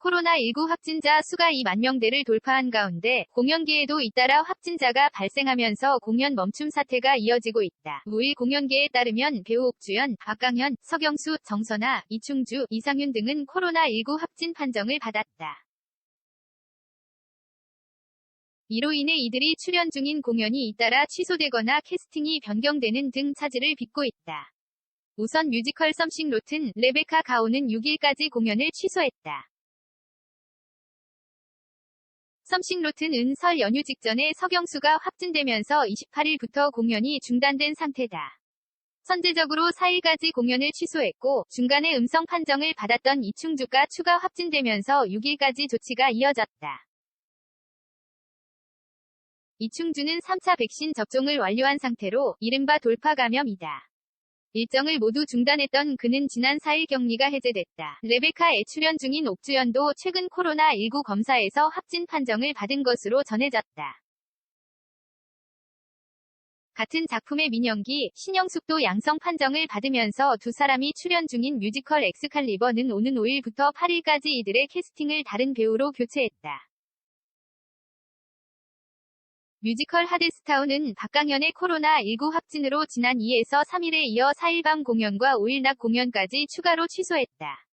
코로나19 확진자 수가 2만 명대를 돌파한 가운데 공연계에도 잇따라 확진자가 발생하면서 공연 멈춤 사태가 이어지고 있다. 5일 공연계에 따르면 배우 옥주연, 박강현, 서경수, 정선아, 이충주, 이상윤 등은 코로나19 확진 판정을 받았다. 이로 인해 이들이 출연 중인 공연이 잇따라 취소되거나 캐스팅이 변경되는 등 차질을 빚고 있다. 우선 뮤지컬 썸씽 로튼, 레베카 가오는 6일까지 공연을 취소했다. 썸씽 로튼 은 설 연휴 직전에 서경수가 확진되면서 28일부터 공연이 중단된 상태다. 선제적으로 4일까지 공연을 취소했고 중간에 음성 판정을 받았던 이충주가 추가 확진되면서 6일까지 조치가 이어졌다. 이충주는 3차 백신 접종을 완료한 상태로 이른바 돌파 감염이다. 일정을 모두 중단했던 그는 지난 4일 격리가 해제됐다. 레베카에 출연 중인 옥주연도 최근 코로나19 검사에서 확진 판정을 받은 것으로 전해졌다. 같은 작품의 민영기, 신영숙도 양성 판정을 받으면서 두 사람이 출연 중인 뮤지컬 엑스칼리버는 오는 5일부터 8일까지 이들의 캐스팅을 다른 배우로 교체했다. 뮤지컬 하데스타운은 박강현의 코로나19 확진으로 지난 2에서 3일에 이어 4일 밤 공연과 5일 낮 공연까지 추가로 취소했다.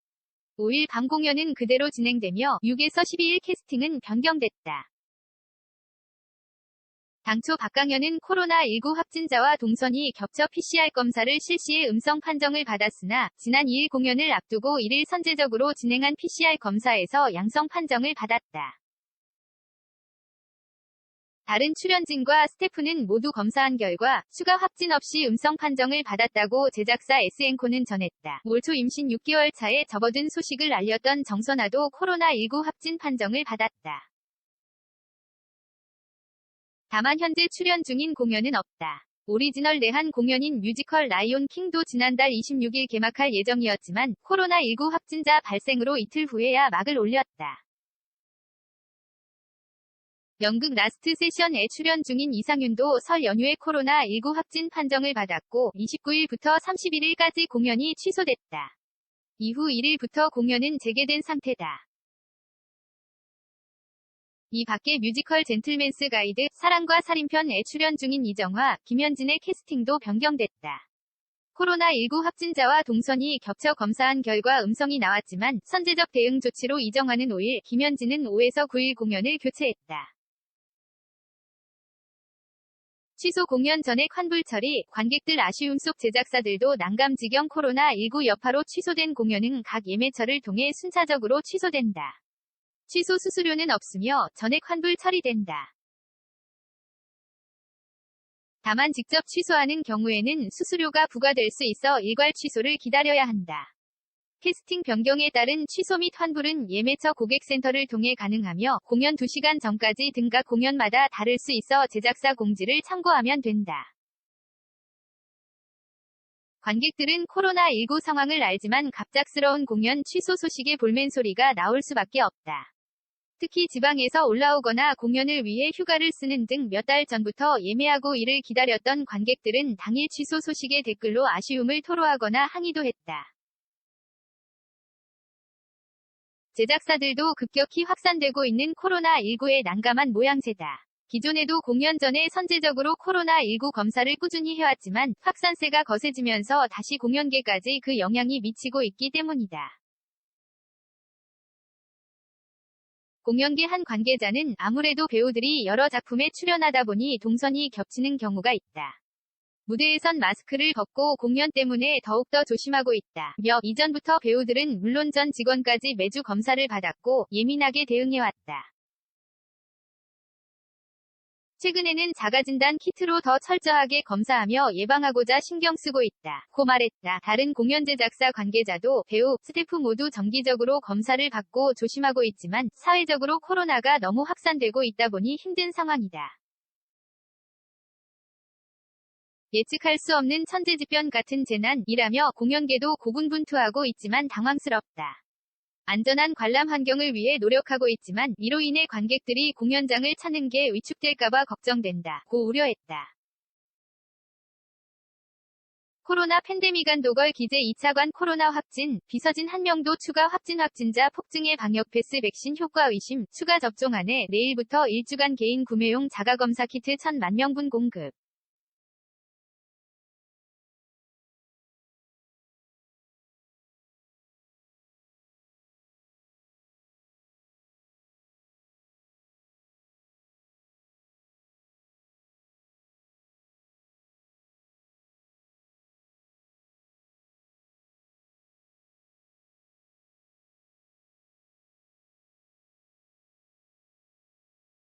5일 밤 공연은 그대로 진행되며 6에서 12일 캐스팅은 변경됐다. 당초 박강현은 코로나19 확진자와 동선이 겹쳐 PCR 검사를 실시해 음성 판정을 받았으나 지난 2일 공연을 앞두고 1일 선제적으로 진행한 PCR 검사에서 양성 판정을 받았다. 다른 출연진과 스태프는 모두 검사한 결과 추가 확진 없이 음성 판정을 받았다고 제작사 SN코는 전했다. 올 초 임신 6개월 차에 접어든 소식을 알렸던 정선아도 코로나19 확진 판정을 받았다. 다만 현재 출연 중인 공연은 없다. 오리지널 내한 공연인 뮤지컬 라이온 킹도 지난달 26일 개막할 예정이었지만 코로나19 확진자 발생으로 이틀 후에야 막을 올렸다. 연극 라스트 세션에 출연 중인 이상윤도 설 연휴에 코로나19 확진 판정을 받았고 29일부터 31일까지 공연이 취소됐다. 이후 1일부터 공연은 재개된 상태다. 이 밖에 뮤지컬 젠틀맨스 가이드, 사랑과 살인편에 출연 중인 이정화, 김현진의 캐스팅도 변경됐다. 코로나19 확진자와 동선이 겹쳐 검사한 결과 음성이 나왔지만 선제적 대응 조치로 이정화는 5일, 김현진은 5에서 9일 공연을 교체했다. 취소 공연 전에 환불 처리, 관객들 아쉬움 속 제작사들도 난감 지경 코로나19 여파로 취소된 공연은 각 예매처를 통해 순차적으로 취소된다. 취소 수수료는 없으며 전액 환불 처리된다. 다만 직접 취소하는 경우에는 수수료가 부과될 수 있어 일괄 취소를 기다려야 한다. 캐스팅 변경에 따른 취소 및 환불은 예매처 고객센터를 통해 가능하며 공연 2시간 전까지 등각 공연마다 다를 수 있어 제작사 공지를 참고하면 된다. 관객들은 코로나19 상황을 알지만 갑작스러운 공연 취소 소식에 볼멘 소리가 나올 수밖에 없다. 특히 지방에서 올라오거나 공연을 위해 휴가를 쓰는 등 몇 달 전부터 예매하고 이를 기다렸던 관객들은 당일 취소 소식에 댓글로 아쉬움을 토로하거나 항의도 했다. 제작사들도 급격히 확산되고 있는 코로나19에 난감한 모양새다. 기존에도 공연 전에 선제적으로 코로나19 검사를 꾸준히 해왔지만 확산세가 거세지면서 다시 공연계까지 그 영향이 미치고 있기 때문이다. 공연계 한 관계자는 아무래도 배우들이 여러 작품에 출연하다 보니 동선이 겹치는 경우가 있다. 무대에선 마스크를 벗고 공연 때문에 더욱더 조심하고 있다. 며 이전부터 배우들은 물론 전 직원까지 매주 검사를 받았고 예민하게 대응해왔다. 최근에는 자가진단 키트로 더 철저하게 검사하며 예방하고자 신경 쓰고 있다. 고 말했다. 다른 공연 제작사 관계자도 배우, 스태프 모두 정기적으로 검사를 받고 조심하고 있지만 사회적으로 코로나가 너무 확산되고 있다 보니 힘든 상황이다. 예측할 수 없는 천재지변 같은 재난이라며 공연계도 고군분투하고 있지만 당황스럽다. 안전한 관람 환경을 위해 노력하고 있지만 이로 인해 관객들이 공연장을 찾는 게 위축될까봐 걱정된다. 고 우려했다. 코로나 팬데믹 안 도걸 기재 2차관 코로나 확진, 비서진 1명도 추가 확진 확진자 폭증의 방역 패스 백신 효과 의심, 추가 접종 안에 내일부터 일주간 개인 구매용 자가검사 키트 1000만 명분 공급.